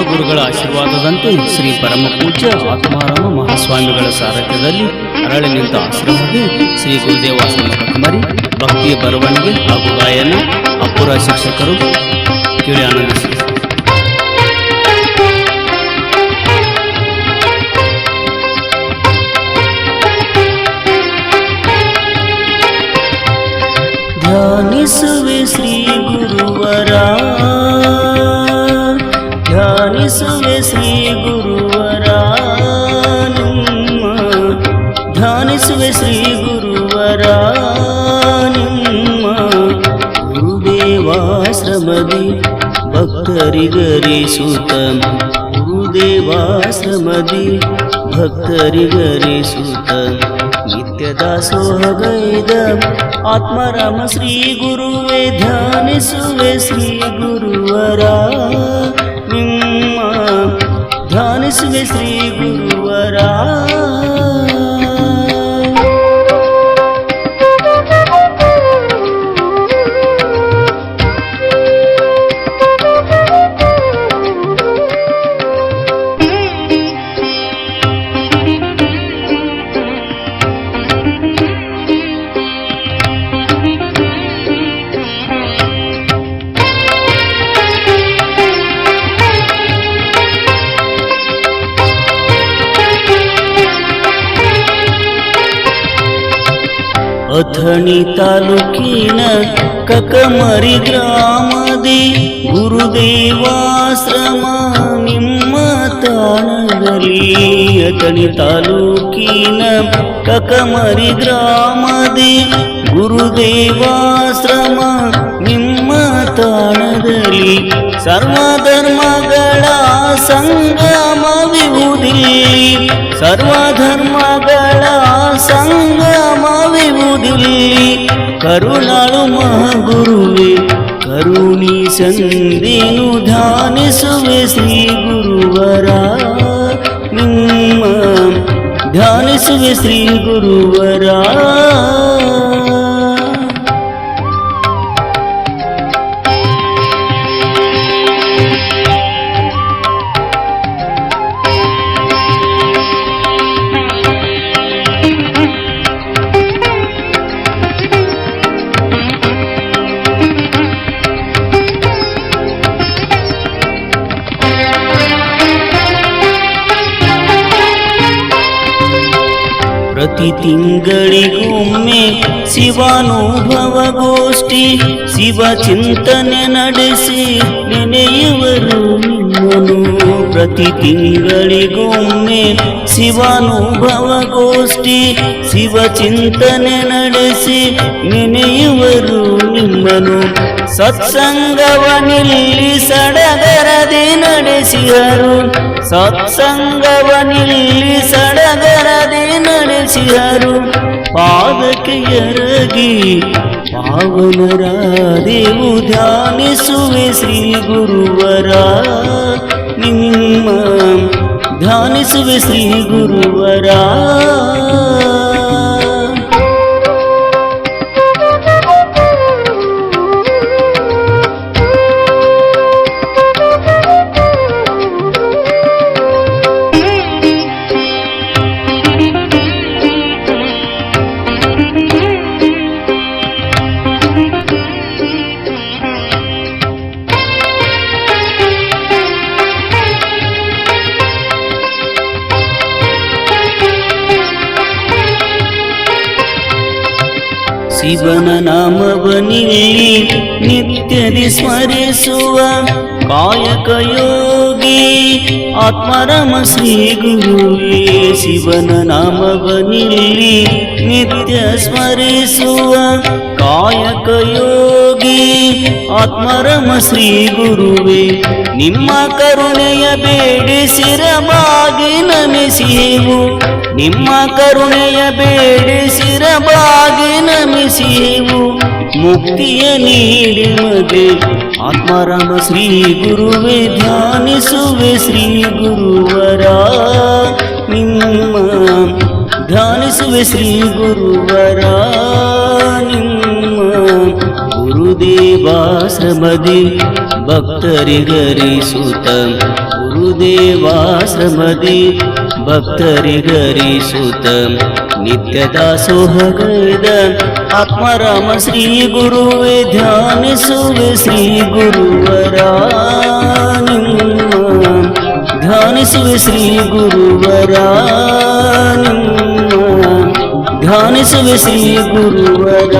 ಮಹಾಗುರುಗಳ ಆಶೀರ್ವಾದದಂತೆ ಶ್ರೀ ಪರಮ ಪೂಜ್ಯ ಆತ್ಮಾರಾಮ ಮಹಾಸ್ವಾಮಿಗಳ ಸಾರಥ್ಯದಲ್ಲಿ ಅರಳಿ ನಿಂತ ಆಶ್ರಮದಲ್ಲಿ ಶ್ರೀ ಗುರುದೇವಾಶ್ರಮ ಕಮರಿ ಭಕ್ತಿಯ ಬರವಣಿಗೆ ಹಾಗೂ ಗಾಯನ ಅಪೂರ ಶಿಕ್ಷಕರು ಕೇಳಿ ಆನಂದಿಸಿ ಧ್ಯಾನಿಸುವೆ ಶ್ರೀ ಧ್ಯಾನಿಸುವೆ ಶ್ರೀ ಗುರುವರ ನಿಮ್ಮ. ಧ್ಯಾನಿಸುವೆ ಶ್ರೀ ಗುರುವರ ನಿಮ್ಮ. ಗುರುದೇವಾಶ್ರಮದಿ ಭಕ್ತರಿಗರಿಸುತ್ತ ಗುರುದೇವಾಶ್ರಮದಿ ಭಕ್ತರಿಗರಿಸುತ್ತ ನಿತ್ಯ ದಾಸೋಹಗೈದ ಆತ್ಮರಾಮ ಶ್ರೀ ಗುರುವೆ, ಧ್ಯಾನಿಸುವೆ ಶ್ರೀ ಗುರುವರ ನಿಮ್ಮ ಧ್ಯಾನಿಸುವೆ ಶ್ರೀ ಗುರುವರ ಅಥಣಿ ತಾಲೂಕಿನ ಕಕಮರಿ ಗ್ರಾಮದಿ ಗುರುದೇವಾಶ್ರಮ ನಿಮ್ಮ ತಾಣದಲ್ಲಿ ಅಥಣಿ ತಾಲೂಕಿನ ಕಕಮರಿ ಗ್ರಾಮದಿ ಗುರುದೇವಾಶ್ರಮ ನಿಮ್ಮ ತಾಣದಲ್ಲಿ ಸರ್ವಧರ್ಮಗಳ ಸಂಗಮವಿವುದಿಲ್ಲಿ ಸರ್ವಧರ್ಮಗಳ ಸಂಗಮವಿವುದಿಲ್ಲಿ ಕರುಣಾಳು ಮಹಾಗುರುವೆ ಕರುಣಿ ಸಂದೇನು ಧ್ಯಾನಿಸುವೆ ಶ್ರೀ ಗುರುವರ ನಿಮ್ಮ ಧ್ಯಾನಿಸುವೆ ಶ್ರೀ ಗುರುವರ ಪ್ರತಿ ತಿಂಗಳಿಗೊಮ್ಮೆ ಶಿವಾನುಭವ ಗೋಷ್ಠಿ ಶಿವ ಚಿಂತನೆ ನಡೆಸಿ ನೆನೆಯುವರು. ನಿಮ್ಮನು ಪ್ರತಿ ತಿಂಗಳಿಗೊಮ್ಮೆ ಶಿವಾನುಭವ ಗೋಷ್ಠಿ ಶಿವ ಚಿಂತನೆ ನಡೆಸಿ ನೆನೆಯುವರು ನಿಮ್ಮನು ಸತ್ಸಂಗವನಿಲ್ಲಿ ಸಡಗರದೆ ನಡೆಸಿದರು ಸತ್ಸಂಗವನಿಲ್ಲಿ ಸಡಗರದೆ ನಡೆಸಿದರು ಪಾದಕ್ಕೆ ಎರಗಿ ಪಾವನರಾದೆವು ಧ್ಯಾನಿಸುವೆ ಶ್ರೀ ಗುರುವರ ನಿಮ್ಮ ಧ್ಯಾನಿಸುವೆ ಶ್ರೀ ಗುರುವರ. ಶಿವನ ನಾಮವನಿಲ್ಲಿ ನಿತ್ಯದಿ ಸ್ಮರಿಸುವ ಕಾಯಕ ಯೋಗಿ ಆತ್ಮರಮ ಶ್ರೀ ಗುರುವೇ ಶಿವನ ನಾಮವನಿಲ್ಲಿ ನಿತ್ಯ ಸ್ಮರಿಸುವ ಕಾಯಕ ಯೋಗಿ ಆತ್ಮರಮ ಶ್ರೀ ಗುರುವೇ. ನಿಮ್ಮ ಕರುಣೆಯ ಬೇಡಿಸಿರಬಾಗಿ ನಮಿಸಿವು. ನಿಮ್ಮ ಕರುಣೆಯ ಬೇಡಿಸಿರಬಾಗಿ ನಮಿಸಿವು ಮುಕ್ತಿಯ ನೀಡಿ ಮದೆ ಆತ್ಮರಾಮ ಶ್ರೀ ಗುರುವೇ ಧ್ಯಾನಿಸುವೆ ಶ್ರೀ ಗುರುವರ ನಿಮ್ಮ ಧ್ಯಾನಿಸುವೆ ಶ್ರೀ ಗುರುವರ ನಿಮ್ಮ ಗುರು ಗುರುದೇವಾಶ್ರಮದಿ ಭಕ್ತರಿಗರಿಸುತ್ತ ಗುರುದೇವಾಶ್ರಮದಿ ಭಕ್ತರಿಗರಿಸುತ್ತ ನಿತ್ಯ ದಾಸೋಹಗೈದ ಆತ್ಮರಾಮ ಶ್ರೀ ಗುರುವೆ ಧ್ಯಾನಿಸುವೆ ಶ್ರೀ ಗುರುವರ ಧ್ಯಾನಿಸುವೆ ಶ್ರೀ ಗುರುವರ ಧ್ಯಾನಿಸುವೆ ಶ್ರೀ ಗುರುವರ